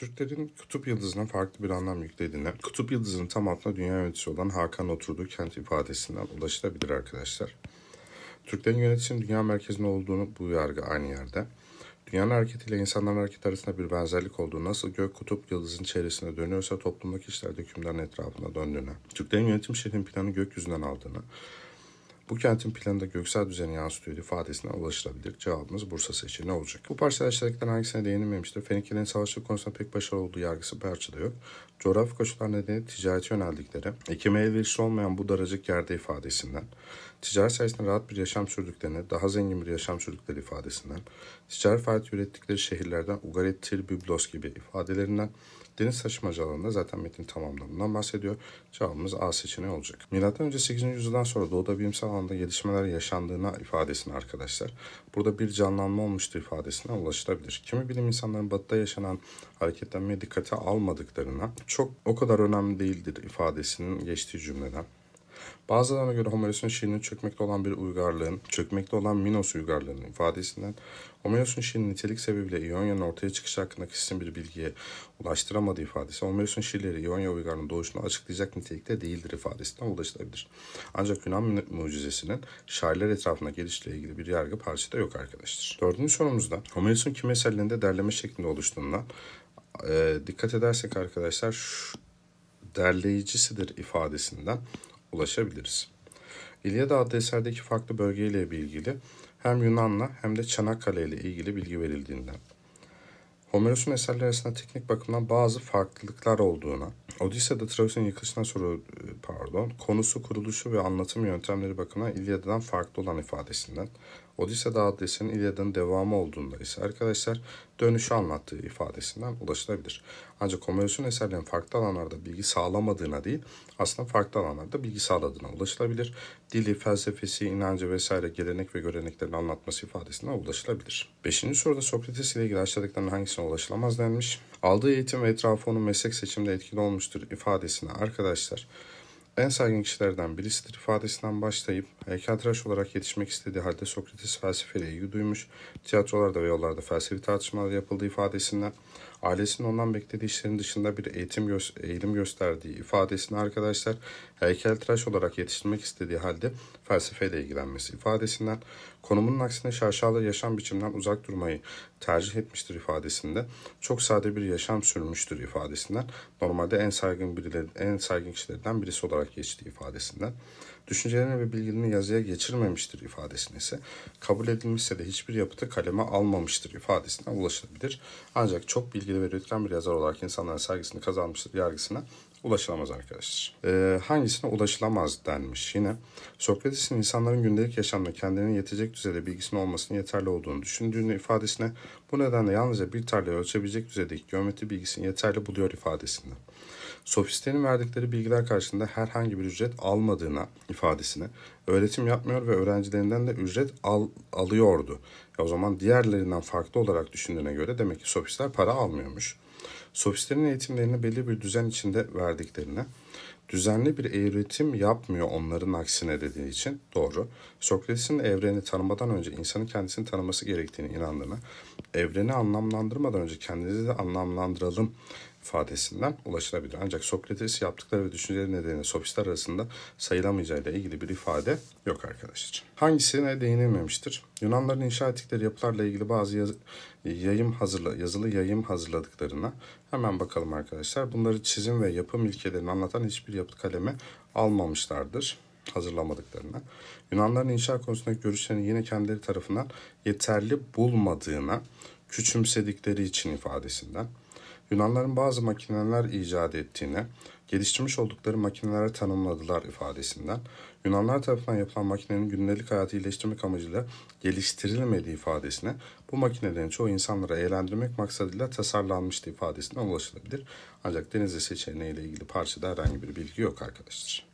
Türklerin kutup yıldızına farklı bir anlam yüklediğine, kutup yıldızının tam altında dünya yöneticisi olan Hakan oturduğu kent ifadesinden ulaşılabilir arkadaşlar. Türklerin yöneticinin dünya merkezinde olduğunu bu yargı aynı yerde. Dünyanın hareketiyle insanların hareketi arasında bir benzerlik olduğu, nasıl gök kutup yıldızın çevresinde dönüyorsa toplumdaki işler de hükümdarın etrafında döndüğüne, Türklerin yönetim şeklinin planı gökyüzünden aldığını, bu kentin planında göksel düzeni yansıtıyor ifadesine ulaşılabilir. Cevabımız Bursa seçeneği olacak. Bu parçada aşağıdakilerin hangisine değinilmemiştir? Feniklerin savaşçılık konusunda pek başarılı olduğu yargısı parçada yok. Coğrafi koşullar nedeniyle ticarete yöneldikleri, ekime elverişli olmayan bu daracık yerde ifadesinden, ticaret sayesinde rahat bir yaşam sürdüklerini, daha zengin bir yaşam sürdükleri ifadesinden, ticaret faaliyeti ürettikleri şehirlerden Ugarit, Tir, Byblos gibi ifadelerinden, deniz taşımacı alanında zaten metin tamamlarından bahsediyor. Cevabımız A seçeneği olacak. Milattan önce 8. yüzyıldan sonra doğuda bilimsel alanda gelişmeler yaşandığına ifadesine arkadaşlar. Burada bir canlanma olmuştur ifadesine ulaşılabilir. Kimi bilim insanların batıda yaşanan hareketlenmeye dikkate almadıklarına çok o kadar önemli değildir ifadesinin geçtiği cümleden. Bazılarına göre Homeros'un şiirinin çökmekte olan bir uygarlığın, çökmekte olan Minos uygarlığının ifadesinden Homeros'un şiirinin nitelik sebebiyle İonya'nın ortaya çıkışı hakkında kesin bir bilgiye ulaştıramadığı ifadesi, Homeros'un şiirleri İonya uygarlığının doğuşunu açıklayacak nitelikte değildir ifadesinden ulaşılabilir. Ancak Yunan mucizesinin şairler etrafında gelişle ilgili bir yargı parçada yok arkadaşlar. Dördüncü sorumuzda Homeros'un kim eserlerinde derleme şeklinde oluştuğundan e, dikkat edersek arkadaşlar şu derleyicisidir ifadesinden ulaşabiliriz. İlyada adlı eserdeki farklı bölgeyle ilgili hem Yunan'la hem de Çanakkale ile ilgili bilgi verildiğinden, Homeros'un eserleri arasında teknik bakımdan bazı farklılıklar olduğuna, Odysseus'da Troy'un yıkılışından sonra pardon, konusu, kuruluşu ve anlatım yöntemleri bakımından İlyada'dan farklı olan ifadesinden, Odisea adlı eserin İlyada'nın devamı olduğunda ise arkadaşlar dönüşü anlattığı ifadesinden ulaşılabilir. Ancak Homeros'un eserlerin farklı alanlarda bilgi sağlamadığına değil, aslında farklı alanlarda bilgi sağladığına ulaşılabilir. Dili, felsefesi, inancı vesaire gelenek ve göreneklerini anlatması ifadesinden ulaşılabilir. Beşinci soruda Sokrates ile ilgili aşağıdakilerin hangisine ulaşılamaz denmiş. Aldığı eğitim ve etrafı onun meslek seçiminde etkili olmuştur ifadesine arkadaşlar en saygın kişilerden birisidir. İfadesinden başlayıp heykeltıraş olarak yetişmek istediği halde Sokrates felsefeyle ilgi duymuş, tiyatrolarda ve yollarda felsefi tartışmalar yapıldığı ifadesinden ailesinin ondan beklediği işlerin dışında bir eğitim gö- eğilim gösterdiği ifadesini arkadaşlar heykeltıraş olarak yetiştirmek istediği halde felsefeyle ilgilenmesi ifadesinden konumunun aksine şaşalı yaşam biçiminden uzak durmayı tercih etmiştir ifadesinde çok sade bir yaşam sürmüştür ifadesinden normalde en saygın birileri, en saygın kişilerden birisi olarak geçtiği ifadesinden düşüncelerini ve bilgilerini yazıya geçirmemiştir ifadesini ise kabul edilmişse de hiçbir yapıtı kaleme almamıştır ifadesine ulaşılabilir. Ancak çok bilgili ve üretken bir yazar olarak insanların saygısını kazanmıştır yargısına ulaşılamaz arkadaşlar. Ee, hangisine ulaşılamaz denmiş yine. Sokrates'in insanların gündelik yaşamda kendine yetecek düzeyde bilgisinin olmasının yeterli olduğunu düşündüğünü ifadesine bu nedenle yalnızca bir tarlayı ölçebilecek düzeydeki geometri bilgisini yeterli buluyor ifadesinde. Sofistlerin verdikleri bilgiler karşılığında herhangi bir ücret almadığına ifadesine öğretim yapmıyor ve öğrencilerinden de ücret al, alıyordu. Ya o zaman diğerlerinden farklı olarak düşündüğüne göre demek ki sofistler para almıyormuş. Sofistlerin eğitimlerini belli bir düzen içinde verdiklerine, düzenli bir eğitim yapmıyor onların aksine dediği için doğru. Sokrates'in evreni tanımadan önce insanın kendisini tanıması gerektiğini inandığına, evreni anlamlandırmadan önce kendinizi de anlamlandıralım ifadesinden ulaşılabilir. Ancak Sokrates yaptıkları ve düşünceleri nedeniyle sofistler arasında sayılamayacağıyla ilgili bir ifade yok arkadaşlar. Hangisine değinilmemiştir? Yunanların inşa ettikleri yapılarla ilgili bazı yaz, yayım hazırla, yazılı yayım hazırladıklarına hemen bakalım arkadaşlar. Bunları çizim ve yapım ilkelerini anlatan hiçbir yapı kaleme almamışlardır hazırlamadıklarına. Yunanların inşa konusundaki görüşlerini yine kendileri tarafından yeterli bulmadığına, küçümsedikleri için ifadesinden, Yunanların bazı makineler icat ettiğine, geliştirmiş oldukları makinelere tanımladılar ifadesinden, Yunanlar tarafından yapılan makinenin gündelik hayatı iyileştirmek amacıyla geliştirilmediği ifadesine, bu makinelerin çoğu insanları eğlendirmek maksadıyla tasarlanmıştı ifadesinden ulaşılabilir. Ancak denizli seçeneği ile ilgili parçada herhangi bir bilgi yok arkadaşlar.